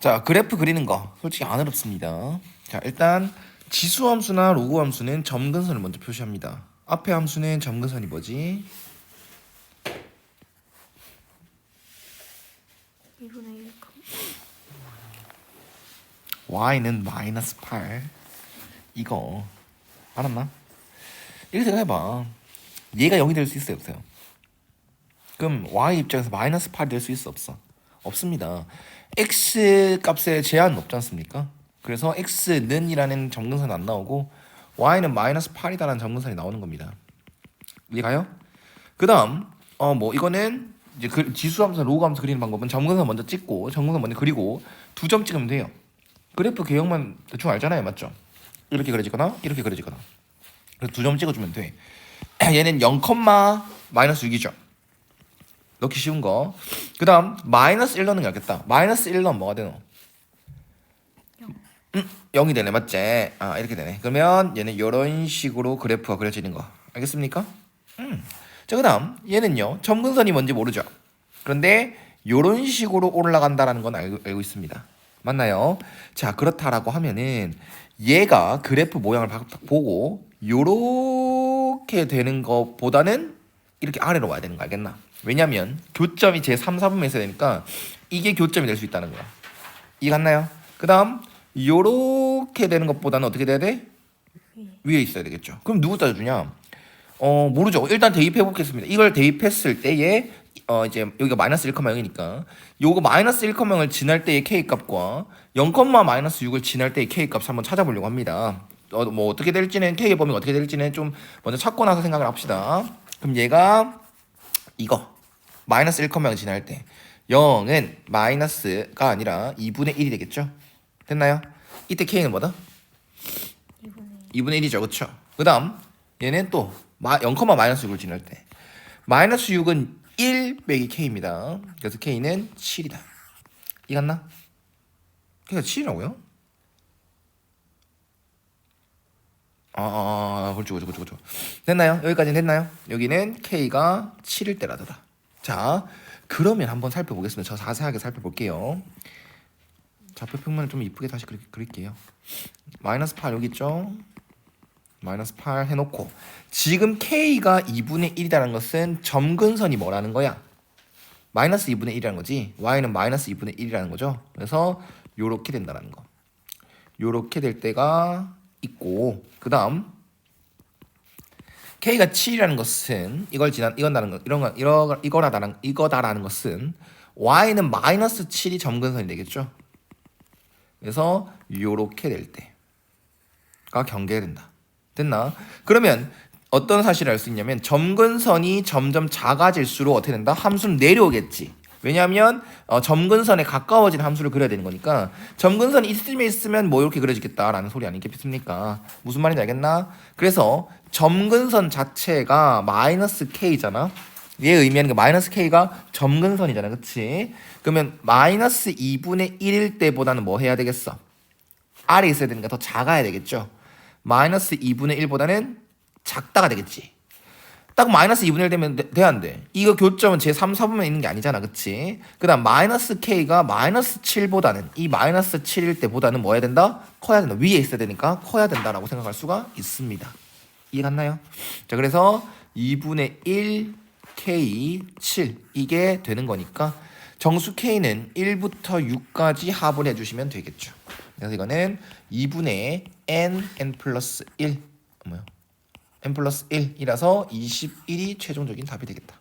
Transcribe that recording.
자, 그래프 그리는 거 솔직히 안 어렵습니다. 자, 일단 지수 함수나 로그 함수는 점근선을 먼저 표시합니다. 앞에 함수는 점근선이 뭐지? 2분의 1 y는 마이너스 8 이거 알았나? 이렇게 생각해봐 얘가 0이 될 수 있어요 없어요? 그럼 y 입장에서 마이너스 8이 될 수 있어 없어? 없습니다 x 값에 제한은 없지 않습니까? 그래서 x는 이라는 점근선이 안 나오고 y는 마이너스 8이다라는 점근선이 나오는 겁니다 이해가요? 그 다음 어 뭐 이거는 이제 그 지수함수 로그함수 그리는 방법은 점근선 먼저 찍고 점근선 먼저 그리고 두 점 찍으면 돼요 그래프 개형만 대충 알잖아요, 맞죠? 이렇게 그려지거나 이렇게 그려지거나. 그래서 두 점 찍어주면 돼. 얘는 0, 마이너스 6이죠. 넣기 쉬운 거. 그 다음 마이너스 1 넣는 게 낫겠다. 마이너스 1 넣으면 뭐가 되노? 음, 0이 되네, 맞지? 아 이렇게 되네. 그러면 얘는 이런 식으로 그래프가 그려지는 거. 알겠습니까? 음. 자 그다음 얘는요 점근선이 뭔지 모르죠. 그런데 이런 식으로 올라간다라는 건 알고, 알고 있습니다. 맞나요? 자 그렇다라고 하면은 얘가 그래프 모양을 바- 보고 요렇게 되는 것보다는 이렇게 아래로 와야 되는 거 알겠나? 왜냐면 교점이 제 3, 4분면 있어야 되니까 이게 교점이 될 수 있다는 거야. 이해 갔나요? 그 다음 요렇게 되는 것보다는 어떻게 돼야 돼? 위에 있어야 되겠죠. 그럼 누구 따져주냐? 어 모르죠. 일단 대입해 보겠습니다. 이걸 대입했을 때에 어 이제 여기가 마이너스 1,0이니까 요거 마이너스 1,0을 지날 때의 k 값과 0, 마이너스 6을 지날 때의 k 값을 한번 찾아보려고 합니다. 어 뭐 어떻게 될지는 k의 범위가 어떻게 될지는 좀 먼저 찾고 나서 생각을 합시다. 그럼 얘가 이거 마이너스 1,0을 지날 때 0은 마이너스가 아니라 2분의 1이 되겠죠? 됐나요? 이때 k는 뭐다? 2분의 2분의 1이죠. 그렇죠? 그 다음 얘는 또 0, 마이너스 6을 지날 때 마이너스 6은 1 빼기 k입니다. 그래서 k는 7이다. 이갔나? k가 7이라고요? 아, 아, 아, 그렇죠, 그렇죠, 그렇죠. 됐나요? 여기까지는 됐나요? 여기는 k가 7일 때라더라. 자, 그러면 한번 살펴보겠습니다. 저 자세하게 살펴볼게요. 좌표 평면을 좀 이쁘게 다시 그리, 그릴게요. 마이너스 8 여기 있죠? 마이너스 8 해놓고 지금 k가 2분의 1이라는 것은 점근선이 뭐라는 거야? 마이너스 2분의 1이라는 거지 y는 마이너스 2분의 1이라는 거죠 그래서 요렇게 된다는 거 요렇게 될 때가 있고 그 다음 k가 7이라는 것은 이걸 지난 이건다는 거 이런 거 이거라다는 이거다라는 것은 y는 마이너스 7이 점근선이 되겠죠 그래서 요렇게 될 때가 경계된다 됐나? 그러면 어떤 사실을 알 수 있냐면 점근선이 점점 작아질수록 어떻게 된다? 함수는 내려오겠지. 왜냐하면 어, 점근선에 가까워진 함수를 그려야 되는 거니까 점근선이 이쯤에 있으면 뭐 이렇게 그려지겠다라는 소리 아니겠습니까? 무슨 말인지 알겠나? 그래서 점근선 자체가 마이너스 k잖아. 얘 의미하는 게 마이너스 k가 점근선이잖아, 그렇지? 그러면 마이너스 2분의 1일 때보다는 뭐 해야 되겠어? 아래 있어야 되니까 더 작아야 되겠죠. 마이너스 2분의 1보다는 작다가 되겠지. 딱 마이너스 2분의 1 되면 돼, 돼, 안 돼? 이거 교점은 제 3, 4분면 있는 게 아니잖아. 그치? 그 다음 마이너스 K가 마이너스 7보다는 이 마이너스 7일 때보다는 뭐 해야 된다? 커야 된다. 위에 있어야 되니까 커야 된다라고 생각할 수가 있습니다. 이해 갔나요? 자, 그래서 2분의 1 K 7 이게 되는 거니까 정수 K는 1부터 6까지 합을 해주시면 되겠죠. 그래서 이거는 2분의 n n 플러스 1 뭐요? N 플러스 1이라서 21이 최종적인 답이 되겠다.